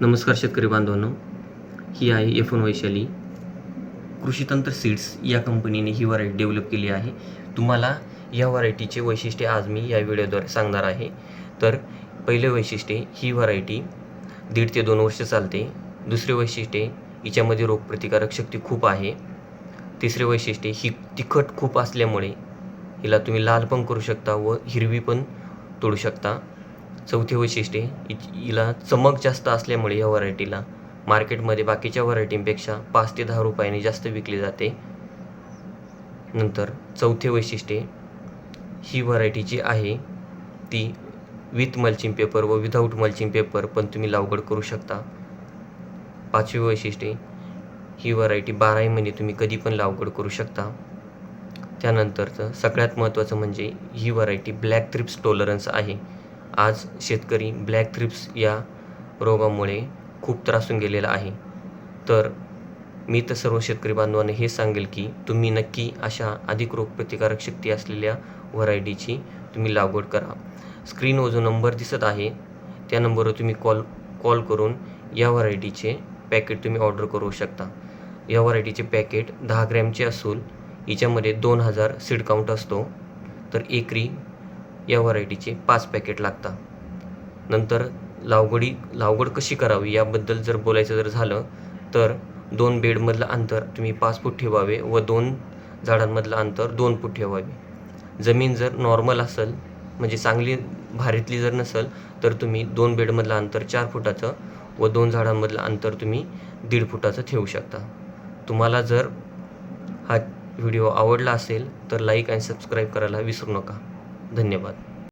नमस्कार शेतकरी बांधवांनो ही आहे एफ एन वैशाली. कृषीतंत्र सीड्स या कंपनीने ही व्हरायटी डेव्हलप केली आहे. तुम्हाला या व्हरायटीचे वैशिष्ट्य आज मी या व्हिडिओद्वारे सांगणार आहे. तर पहिले वैशिष्ट्य ही व्हरायटी दीड ते दोन वर्ष चालते. दुसरे वैशिष्ट्य हिच्यामध्ये रोगप्रतिकारक शक्ती खूप आहे. तिसरे वैशिष्ट्य ही तिखट खूप असल्यामुळे हिला तुम्ही लाल पण करू शकता व हिरवी पण तोडू शकता. चौथे वैशिष्ट्य हिला चमक जास्त असल्यामुळे या व्हरायटीला. मार्केटमध्ये बाकीच्या व्हरायटींपेक्षा पाच ते दहा रुपयाने जास्त विकली जाते. नंतर चौथे वैशिष्ट्य ही व्हरायटी जी आहे ती विथ मल्चिंग पेपर व विदाऊट मल्चिंग पेपर पण तुम्ही लागवड करू शकता. पाचवी वैशिष्ट्य ही व्हरायटी बाराही महिने तुम्ही कधी पण लागवड करू शकता. त्यानंतरचं सगळ्यात महत्त्वाचं म्हणजे ही व्हरायटी ब्लॅक थ्रिप्स टॉलरन्स आहे. आज शेतकरी ब्लॅक थ्रिप्स या रोगामुळे खूप त्रासून गेलेला आहे. तर मी तर सर्व शेतकरी बांधवांना हे सांगेल की तुम्ही नक्की अशा अधिक रोगप्रतिकारक शक्ती असलेल्या व्हरायटीची तुम्ही लागवड करा. स्क्रीनवर जो नंबर दिसत आहे त्या नंबरवर तुम्ही कॉल कॉल करून या व्हरायटीचे पॅकेट तुम्ही ऑर्डर करू शकता. या व्हरायटीचे पॅकेट दहा ग्रॅमचे असून हिच्यामध्ये दोन हजार सीड काउंट असतो. तर एकरी या व्हरायटीचे पाच पॅकेट लागतात. नंतर लावगडी लागवड कशी करावी याबद्दल जर बोलायचं जर झालं तर दोन बेडमधलं अंतर तुम्ही पाच फूट ठेवावे व दोन झाडांमधलं अंतर दोन फूट ठेवावे. जमीन जर नॉर्मल असेल म्हणजे चांगली भारीतली जर नसेल तर तुम्ही दोन बेडमधलं अंतर चार फुटाचं व दोन झाडांमधलं अंतर तुम्ही दीड फुटाचं ठेवू शकता. तुम्हाला जर हा व्हिडिओ आवडला असेल तर लाईक आणि सबस्क्राईब करायला विसरू नका. धन्यवाद.